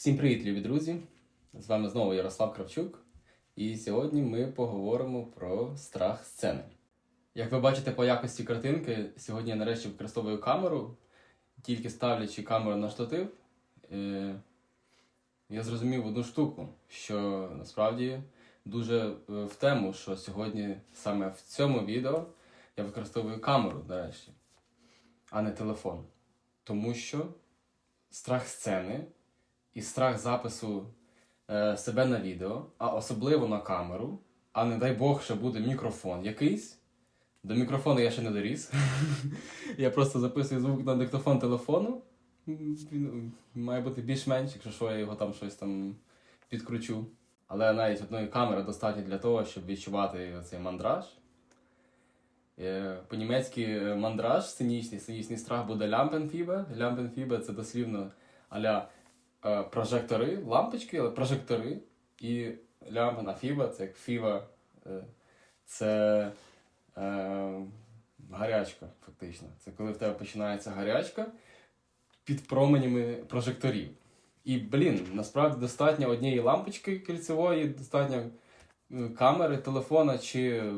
Всім привіт, любі друзі! З вами знову Ярослав Кравчук. І сьогодні ми поговоримо про страх сцени. Як ви бачите по якості картинки, сьогодні я нарешті використовую камеру, тільки ставлячи камеру на штатив, е, я зрозумів одну штуку, що насправді дуже е, в тему, що сьогодні саме в цьому відео я використовую камеру нарешті, а не телефон. Тому що страх сцени і страх запису е, себе на відео, а особливо на камеру, а не дай Бог, ще буде мікрофон якийсь. До мікрофону я ще не доріс. я просто записую звук на диктофон телефону. Він має бути більш-менш, якщо що, я його там щось там підкручу. Але навіть одної камери достатньо для того, щоб відчувати цей мандраж. Е, По-німецьки е, мандраж, сценічний, сценічний страх буде лямпенфібе. Лямпенфібе це дослівно аля прожектори, лампочки, але прожектори. І лямпен, а фіба це як фіва, е, це е, гарячка, фактично. Це коли в тебе починається гарячка під променями прожекторів. І, блін, насправді достатньо однієї лампочки кільцевої, достатньо е, камери, телефона чи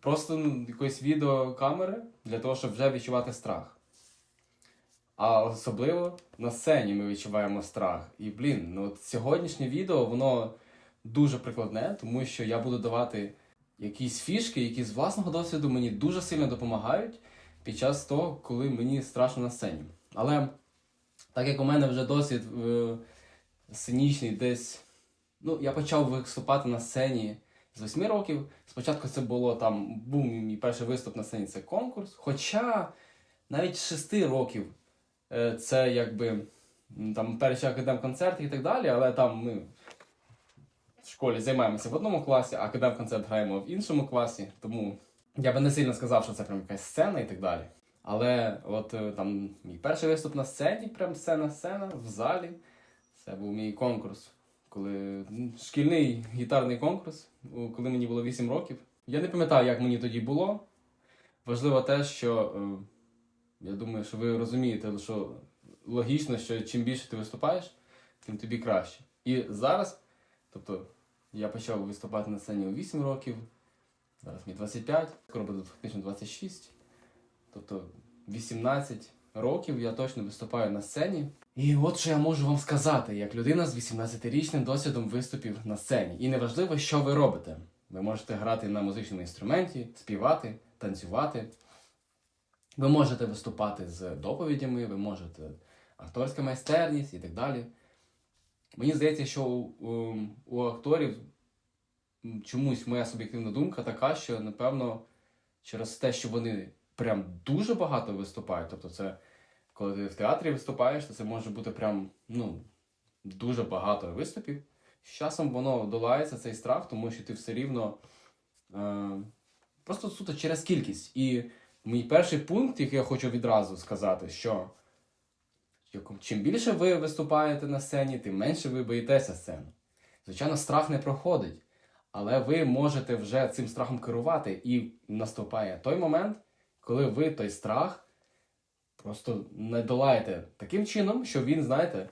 просто якоїсь відеокамери для того, щоб вже відчувати страх. А особливо на сцені ми відчуваємо страх. І, блін, ну от сьогоднішнє відео, воно дуже прикладне, тому що я буду давати якісь фішки, які з власного досвіду мені дуже сильно допомагають під час того, коли мені страшно на сцені. Але так як у мене вже досвід е, сценічний десь. Ну, я почав виступати на сцені з 8 років. Спочатку це було там, був мій перший виступ на сцені, це конкурс. Хоча навіть з 6 років це якби там перші академ-концерти і так далі, але там ми в школі займаємося в одному класі, а академ-концерт граємо в іншому класі. Тому я би не сильно сказав, що це прям якась сцена і так далі. Але от е, там мій перший виступ на сцені, прям сцена-сцена в залі. Це був мій конкурс, коли шкільний гітарний конкурс, коли мені було 8 років. Я не пам'ятаю, як мені тоді було. Важливо те, що е, я думаю, що ви розумієте, що логічно, що чим більше ти виступаєш, тим тобі краще. І зараз, тобто, я почав виступати на сцені у 8 років, зараз мені 25, скоро буде фактично 26. Тобто 18 років я точно виступаю на сцені. І от що я можу вам сказати, як людина з 18-річним досвідом виступів на сцені. І неважливо, що ви робите. Ви можете грати на музичному інструменті, співати, танцювати. Ви можете виступати з доповідями, ви можете акторська майстерність і так далі. Мені здається, що у, у, акторів чомусь моя суб'єктивна думка така, що напевно через те, що вони прям дуже багато виступають. Тобто, це коли ти в театрі виступаєш, то це може бути прям ну, дуже багато виступів. З часом воно долається цей страх, тому що ти все рівно е, просто суто через кількість. І мій перший пункт, який я хочу відразу сказати, що чим більше ви виступаєте на сцені, тим менше ви боїтеся сцени. Звичайно, страх не проходить, але ви можете вже цим страхом керувати, і наступає той момент, коли ви той страх просто не долаєте таким чином, що він, знаєте,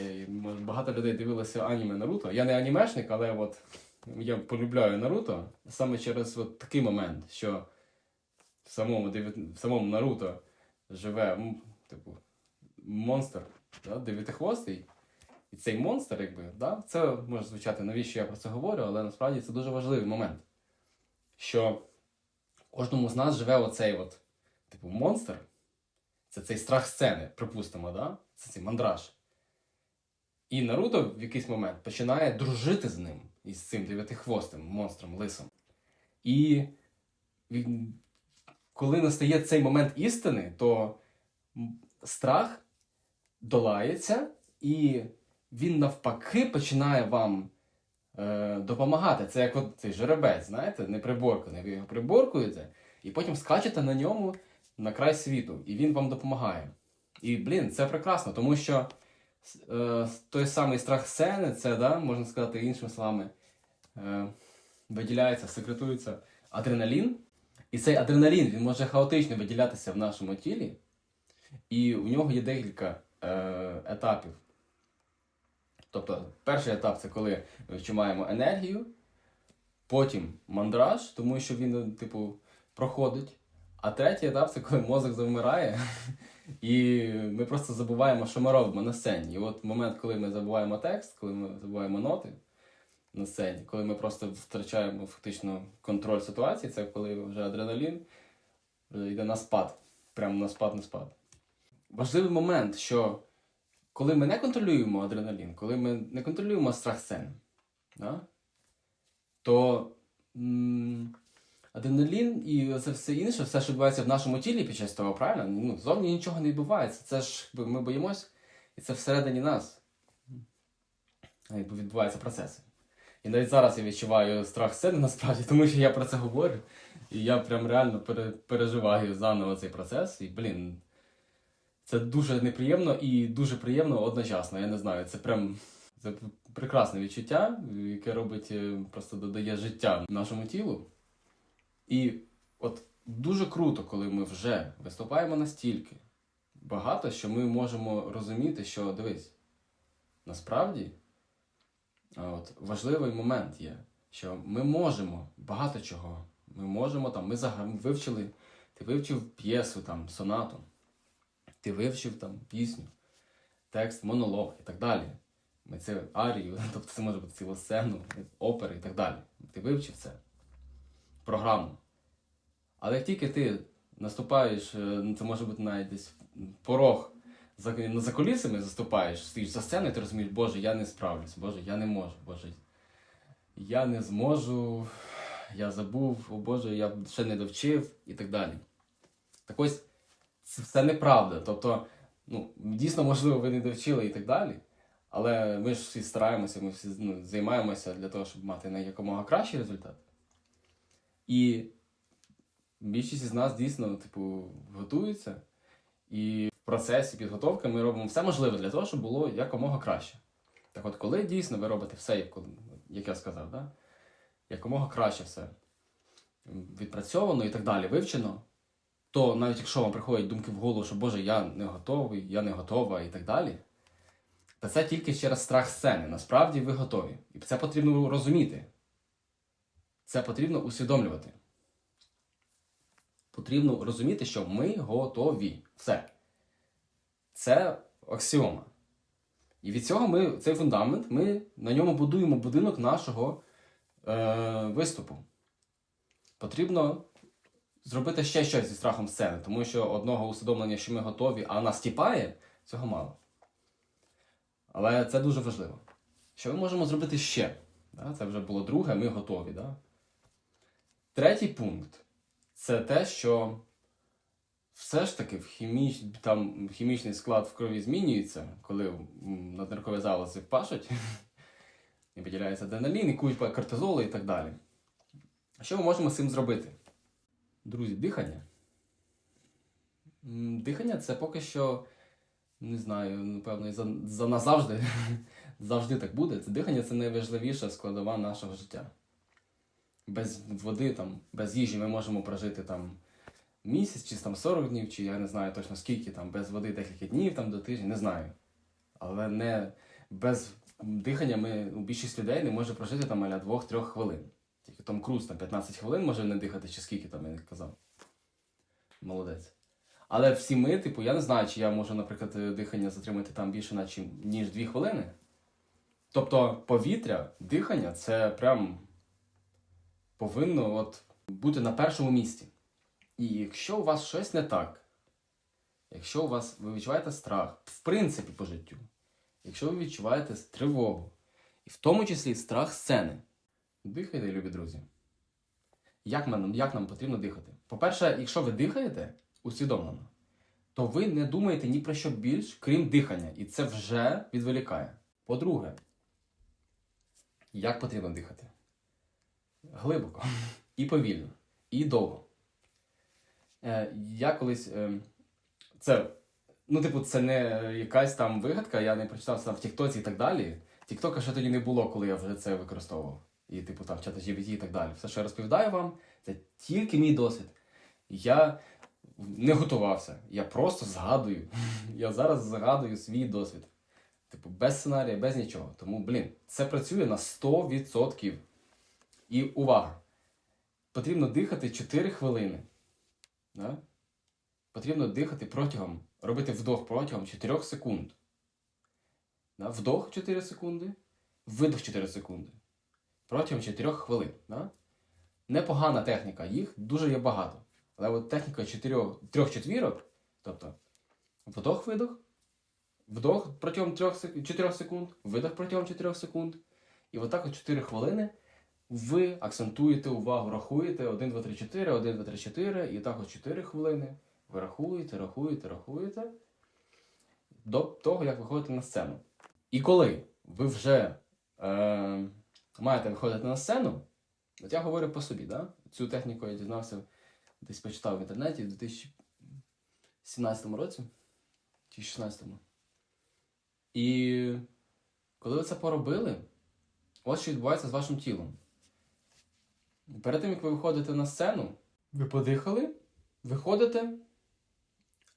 е, багато людей дивилися аніме Наруто. Я не анімешник, але от я полюбляю Наруто саме через от такий момент, що в самому, в самому Наруто живе типу, монстр, да, дев'ятихвостий. І цей монстр, якби, да, це може звучати, навіщо я про це говорю, але насправді це дуже важливий момент. Що кожному з нас живе оцей от, типу, монстр. Це цей страх сцени, припустимо, да? це цей мандраж. І Наруто в якийсь момент починає дружити з ним, із цим дев'ятихвостим монстром, лисом. І він, коли настає цей момент істини, то страх долається, і він навпаки починає вам е, допомагати. Це як от цей жеребець, знаєте, не приборканий. Ви його приборкуєте, і потім скачете на ньому на край світу, і він вам допомагає. І, блін, це прекрасно, тому що е, той самий страх сцени, це, да, можна сказати іншими словами, е, виділяється, секретується адреналін. І цей адреналін він може хаотично виділятися в нашому тілі, і у нього є декілька е, етапів. Тобто, перший етап це коли відчуваємо енергію, потім мандраж, тому що він, ну, типу, проходить. А третій етап це коли мозок завмирає, і ми просто забуваємо, що ми робимо на сцені. І от момент, коли ми забуваємо текст, коли ми забуваємо ноти на сцені, коли ми просто втрачаємо фактично контроль ситуації, це коли вже адреналін йде на спад. Прямо на спад, на спад. Важливий момент, що коли ми не контролюємо адреналін, коли ми не контролюємо страх сцени, да? то м- адреналін і це все інше, все, що відбувається в нашому тілі під час того, правильно? Ну, зовні нічого не відбувається. Це ж ми боїмось, і це всередині нас. Відбуваються процеси. І навіть зараз я відчуваю страх сцени насправді, тому що я про це говорю. І я прям реально пере- переживаю заново цей процес. І, блін, це дуже неприємно і дуже приємно одночасно. Я не знаю, це прям це прекрасне відчуття, яке робить, е, просто додає життя нашому тілу. І от дуже круто, коли ми вже виступаємо настільки багато, що ми можемо розуміти, що дивись, насправді от, важливий момент є, що ми можемо багато чого. Ми можемо там, ми зага- вивчили, ти вивчив п'єсу, там, сонату, ти вивчив там пісню, текст, монолог і так далі. Ми це арію, тобто це може бути цілу сцену, опери і так далі. Ти вивчив це, програму. Але як тільки ти наступаєш, е, це може бути навіть десь порог за, ну, за колісами заступаєш, стоїш за сценою, ти розумієш, Боже, я не справлюсь, Боже, я не можу, Боже, я не зможу, я забув, о Боже, я ще не довчив і так далі. Так ось це все неправда. Тобто, ну, дійсно, можливо, ви не довчили і так далі. Але ми ж всі стараємося, ми всі ну, займаємося для того, щоб мати якомога кращий результат. І більшість із нас дійсно, типу, готується. І в процесі підготовки ми робимо все можливе для того, щоб було якомога краще. Так от, коли дійсно ви робите все, як, як я сказав, да? якомога краще все відпрацьовано і так далі, вивчено, то навіть якщо вам приходять думки в голову, що Боже, я не готовий, я не готова і так далі, то це тільки через страх сцени. Насправді ви готові. І це потрібно розуміти. Це потрібно усвідомлювати. Потрібно розуміти, що ми готові. Все. Це аксіома. І від цього ми, цей фундамент, ми на ньому будуємо будинок нашого е, виступу. Потрібно зробити ще щось зі страхом сцени, тому що одного усвідомлення, що ми готові, а нас тіпає, цього мало. Але це дуже важливо. Що ми можемо зробити ще? Це вже було друге, ми готові. Третій пункт це те, що все ж таки в хіміч... там хімічний склад в крові змінюється, коли надниркові залози пашуть, і виділяється адреналін, і купа кортизолу і так далі. Що ми можемо з цим зробити? Друзі, дихання. Дихання це поки що, не знаю, напевно, за, за назавжди, завжди так буде. Це дихання це найважливіша складова нашого життя. Без води, там, без їжі ми можемо прожити там місяць, чи там 40 днів, чи я не знаю точно скільки, там, без води декілька днів там, до тижня, не знаю. Але не без дихання ми, ну, більшість людей не може прожити там аля 2-3 хвилин. Тільки Том Круз там 15 хвилин може не дихати, чи скільки там, я не казав. Молодець. Але всі ми, типу, я не знаю, чи я можу, наприклад, дихання затримати там більше, наче, ніж 2 хвилини. Тобто повітря, дихання це прям повинно от, бути на першому місці. І якщо у вас щось не так, якщо у вас ви відчуваєте страх, в принципі, по життю, якщо ви відчуваєте тривогу, і в тому числі страх сцени, дихайте, любі друзі. Як нам, як нам потрібно дихати? По-перше, якщо ви дихаєте усвідомлено, то ви не думаєте ні про що більш, крім дихання, і це вже відволікає. По-друге, як потрібно дихати? Глибоко і повільно, і довго. Е, я колись. Е, це, ну, типу, це не якась там вигадка, я не прочитав це в Тіктоці і так далі. Тіктока ще тоді не було, коли я вже це використовував. І, типу, там чата GPT і так далі. Все, що я розповідаю вам, це тільки мій досвід. Я не готувався. Я просто згадую. Я зараз згадую свій досвід. Типу, без сценарія, без нічого. Тому, блін, це працює на 100%. І увага! Потрібно дихати 4 хвилини. Да? Потрібно дихати протягом, робити вдох протягом 4 секунд. Да? Вдох 4 секунди, видох 4 секунди. Протягом 4 хвилин. Да? Непогана техніка, їх дуже є багато. Але от техніка 4, 3 четвірок, тобто вдох-видох, вдох протягом 3, 4 секунд, видох протягом 4 секунд. І отак от 4 хвилини ви акцентуєте увагу, рахуєте 1, 2, 3, 4, 1, 2, 3, 4, і так от 4 хвилини. Ви рахуєте, рахуєте, рахуєте до того, як виходите на сцену. І коли ви вже е, маєте виходити на сцену, от я говорю по собі, да? цю техніку я дізнався, десь почитав в інтернеті в 2017 році чи 2016. І коли ви це поробили, ось що відбувається з вашим тілом. Перед тим, як ви виходите на сцену, ви подихали, виходите,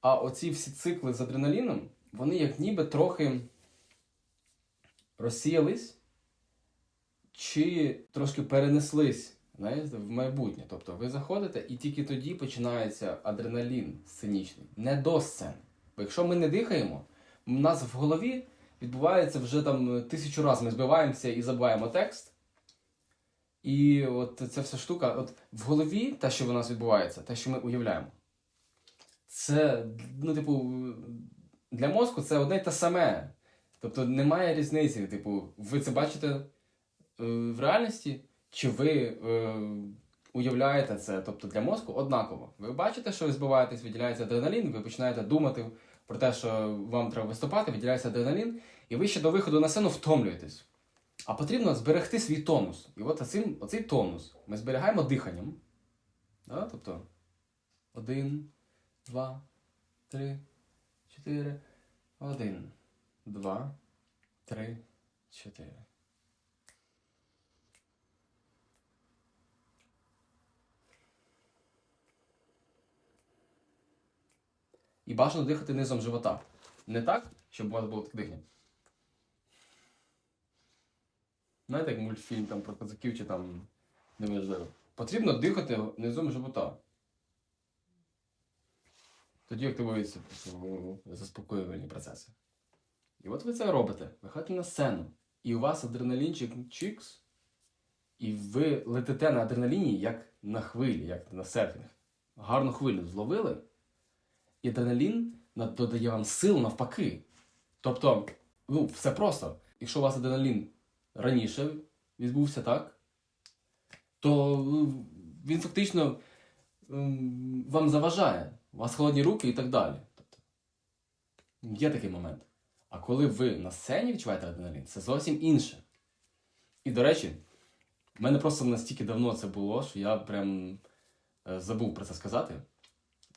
а оці всі цикли з адреналіном, вони як ніби трохи розсіялись чи трошки перенеслись знаєте, в майбутнє. Тобто ви заходите і тільки тоді починається адреналін сценічний, не до сцени. Бо якщо ми не дихаємо, у нас в голові відбувається вже там тисячу разів ми збиваємося і забуваємо текст. І от ця вся штука, от в голові те, що в нас відбувається, те, що ми уявляємо, це, ну, типу, для мозку це одне й те саме. Тобто немає різниці. Типу, ви це бачите е, в реальності, чи ви е, уявляєте це? Тобто для мозку однаково. Ви бачите, що ви збиваєтесь, виділяється адреналін, ви починаєте думати про те, що вам треба виступати, виділяється адреналін, і ви ще до виходу на сцену втомлюєтесь. А потрібно зберегти свій тонус. І от оцим, оцей тонус ми зберігаємо диханням. Да? Тобто один, два, три, чотири, один, два, три, чотири. І бажано дихати низом живота. Не так, щоб у вас було таке дихання. Знаєте, як мультфільм там про козаків чи там неважливо. Потрібно дихати низом живота. Тоді активуються типу, заспокоювальні процеси. І от ви це робите. Виходите на сцену. І у вас адреналінчик чікс. І ви летите на адреналіні, як на хвилі, як на серфінг. Гарну хвилю зловили. І адреналін додає вам сил навпаки. Тобто, ну, все просто. Якщо у вас адреналін раніше відбувся так, то е, він фактично вам заважає. У вас холодні руки і так далі. Тобто, є такий момент. А коли ви на сцені відчуваєте адреналін, це зовсім інше. І, до речі, в мене просто настільки давно це було, що я прям е, забув про це сказати.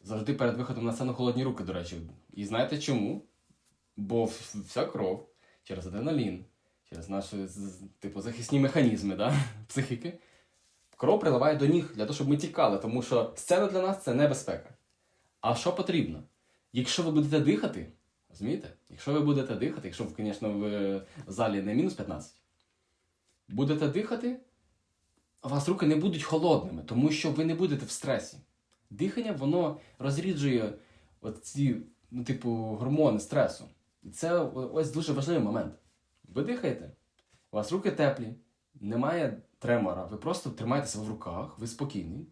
Завжди перед виходом на сцену холодні руки, до речі. І знаєте чому? Бо вся кров через адреналін, через наші типу, захисні механізми да? психіки, кров приливає до ніг для того, щоб ми тікали, тому що сцена для нас це небезпека. А що потрібно? Якщо ви будете дихати, розумієте? Якщо ви будете дихати, якщо, звісно, в залі не мінус 15, будете дихати, у вас руки не будуть холодними, тому що ви не будете в стресі. Дихання, воно розріджує ці, ну, типу, гормони стресу. І це ось дуже важливий момент. Ви дихаєте, у вас руки теплі, немає тремора, ви просто тримаєтеся в руках, ви спокійні.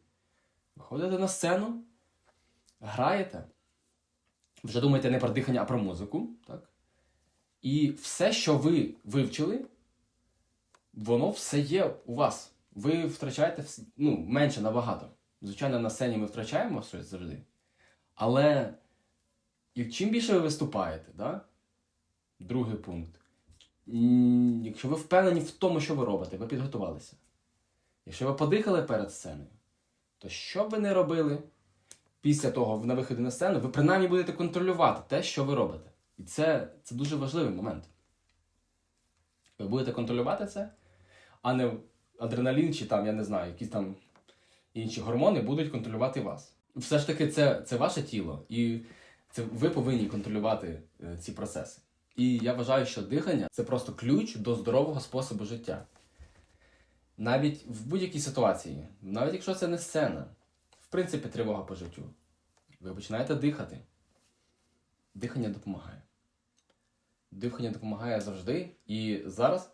Виходите на сцену, граєте, вже думаєте не про дихання, а про музику. Так? І все, що ви вивчили, воно все є у вас. Ви втрачаєте ну, менше набагато. Звичайно, на сцені ми втрачаємо щось завжди. Але чим більше ви виступаєте, да? другий пункт. Якщо ви впевнені в тому, що ви робите, ви підготувалися. Якщо ви подихали перед сценою, то що б ви не робили після того на виході на сцену, ви принаймні будете контролювати те, що ви робите. І це, це дуже важливий момент. Ви будете контролювати це, а не адреналін чи там, я не знаю, якісь там інші гормони будуть контролювати вас. Все ж таки, це, це ваше тіло, і це ви повинні контролювати е, ці процеси. І я вважаю, що дихання це просто ключ до здорового способу життя. Навіть в будь-якій ситуації, навіть якщо це не сцена, в принципі, тривога по життю. Ви починаєте дихати. Дихання допомагає. Дихання допомагає завжди. І зараз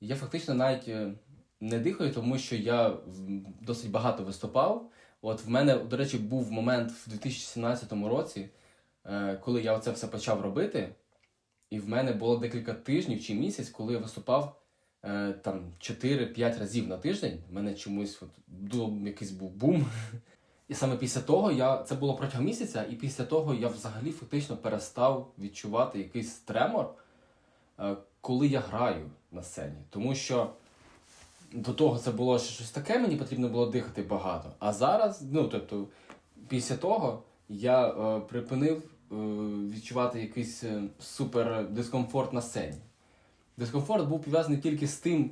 я фактично навіть е, не дихаю, тому що я досить багато виступав. От в мене, до речі, був момент в 2017 році, е, коли я це все почав робити. І в мене було декілька тижнів чи місяць, коли я виступав е, там 4-5 разів на тиждень. В мене чомусь от, ду- якийсь був бум. І саме після того я це було протягом місяця, і після того я взагалі фактично перестав відчувати якийсь тремор, е, коли я граю на сцені. Тому що до того це було ще щось таке, мені потрібно було дихати багато. А зараз, ну тобто, після того я е, припинив відчувати якийсь е, супер дискомфорт на сцені. Дискомфорт був пов'язаний тільки з тим,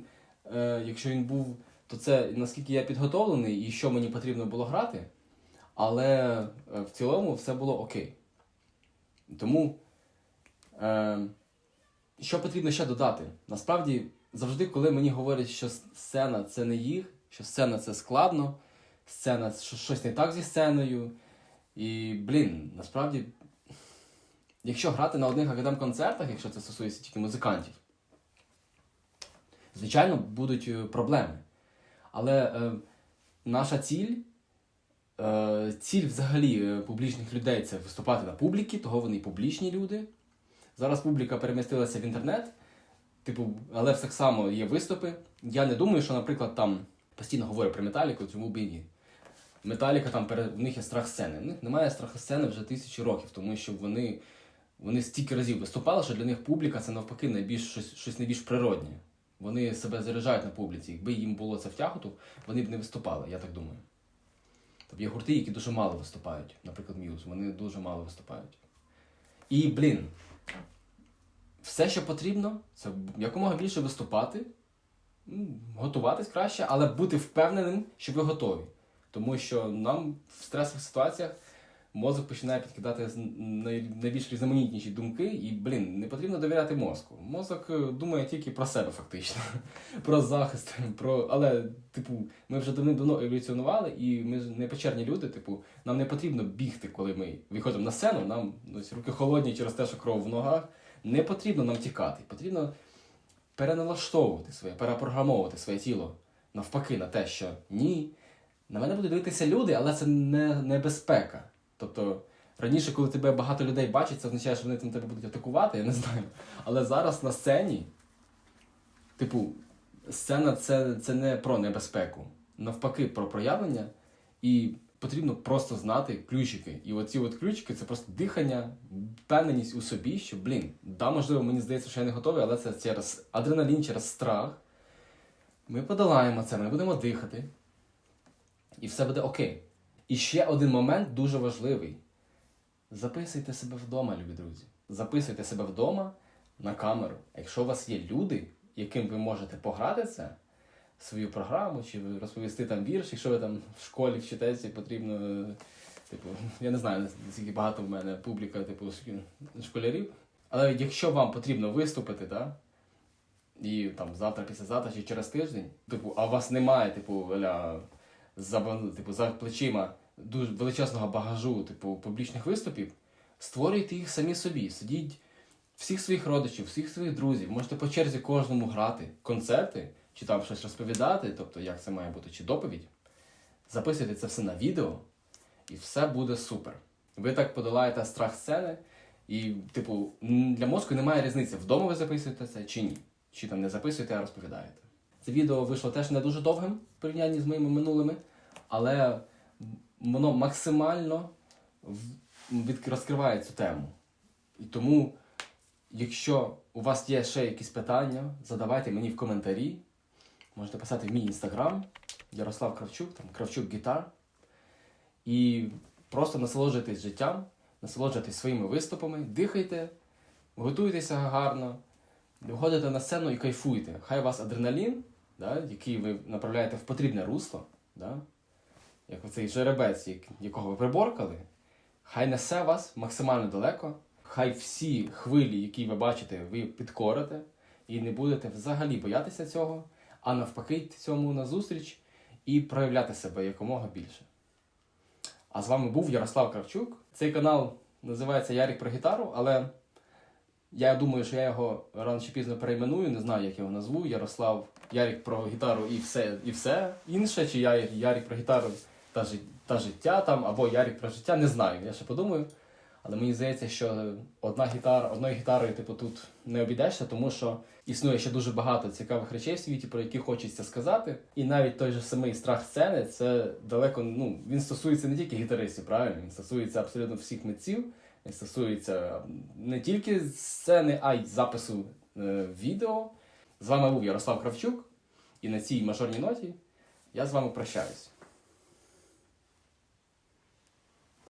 е, якщо він був, то це наскільки я підготовлений і що мені потрібно було грати. Але е, в цілому все було окей. Тому, е, що потрібно ще додати? Насправді, завжди, коли мені говорять, що сцена це не їх, що сцена це складно, сцена що щось не так зі сценою. І, блін, насправді, якщо грати на одних академ-концертах, якщо це стосується тільки музикантів, звичайно, будуть е, проблеми. Але е, наша ціль, е, ціль взагалі е, публічних людей це виступати на публіки, того вони і публічні люди. Зараз публіка перемістилася в інтернет, типу, але все само є виступи. Я не думаю, що, наприклад, там постійно говорю про металіку, чому б і ні. Металіка там перед в них є страх сцени. В них немає страху сцени вже тисячі років, тому що вони, вони стільки разів виступали, що для них публіка це навпаки найбільш щось, щось найбільш природнє. Вони себе заряджають на публіці. Якби їм було це втягнуто, вони б не виступали, я так думаю. Тобто є гурти, які дуже мало виступають, наприклад, М'юз, вони дуже мало виступають. І, блін, все, що потрібно, це якомога більше виступати, готуватись краще, але бути впевненим, що ви готові. Тому що нам в стресових ситуаціях мозок починає підкидати найбільш різноманітніші думки, і, блін, не потрібно довіряти мозку. Мозок е, думає тільки про себе, фактично, про захист. Про... Але, типу, ми вже давним-давно еволюціонували, і ми ж не печерні люди. Типу, нам не потрібно бігти, коли ми виходимо на сцену. Нам ось, руки холодні через те, що кров в ногах. Не потрібно нам тікати. Потрібно переналаштовувати своє, перепрограмовувати своє тіло навпаки на те, що ні. На мене будуть дивитися люди, але це не небезпека. Тобто раніше, коли тебе багато людей бачить, це означає, що вони там тебе будуть атакувати, я не знаю. Але зараз на сцені, типу, сцена це, це не про небезпеку, навпаки, про проявлення. І потрібно просто знати ключики. І оці от ключики це просто дихання, впевненість у собі, що, блін, да, можливо, мені здається, що я не готовий, але це через адреналін, через страх. Ми подолаємо це, ми будемо дихати і все буде окей. І ще один момент дуже важливий. Записуйте себе вдома, любі друзі. Записуйте себе вдома на камеру. Якщо у вас є люди, яким ви можете пограти це, свою програму, чи розповісти там вірш, якщо ви там в школі вчитеся, потрібно, типу, я не знаю, наскільки багато в мене публіка, типу, школярів. Але якщо вам потрібно виступити, так? І там завтра, післязавтра чи через тиждень, типу, а у вас немає, типу, ля, за, типу, за плечима дуже величезного багажу, типу, публічних виступів, створюйте їх самі собі. Сидіть всіх своїх родичів, всіх своїх друзів, можете по черзі кожному грати концерти, чи там щось розповідати, тобто як це має бути, чи доповідь. Записуйте це все на відео, і все буде супер. Ви так подолаєте страх сцени, і, типу, для мозку немає різниці, вдома ви записуєте це чи ні. Чи там не записуєте, а розповідаєте. Це відео вийшло теж не дуже довгим в порівнянні з моїми минулими, але воно максимально розкриває цю тему. І тому, якщо у вас є ще якісь питання, задавайте мені в коментарі. Можете писати в мій інстаграм Ярослав Кравчук, там Кравчук Гітар. І просто насолоджуйтесь життям, насолоджуйтесь своїми виступами, дихайте, готуйтеся гарно, виходите на сцену і кайфуйте. Хай у вас адреналін, да, який ви направляєте в потрібне русло, да, як оцей жеребець, якого ви приборкали, хай несе вас максимально далеко, Хай всі хвилі, які ви бачите, ви підкорите і не будете взагалі боятися цього, а навпаки, цьому назустріч і проявляти себе якомога більше. А з вами був Ярослав Кравчук. Цей канал називається Ярик про гітару, але я думаю, що я його рано чи пізно перейменую, не знаю, як його назву. Ярослав Ярик про гітару і все, і все інше, чи я Ярик про гітару та, та життя там, або Ярик про життя, не знаю. Я ще подумаю. Але мені здається, що одна гітара, одною гітарою, типу, тут не обійдешся, тому що існує ще дуже багато цікавих речей в світі, про які хочеться сказати. І навіть той же самий страх сцени, це далеко, ну, він стосується не тільки гітаристів, правильно? Він стосується абсолютно всіх митців. Він стосується не тільки сцени, а й запису е, відео. З вами був Ярослав Кравчук, і на цій мажорній ноті я з вами прощаюсь.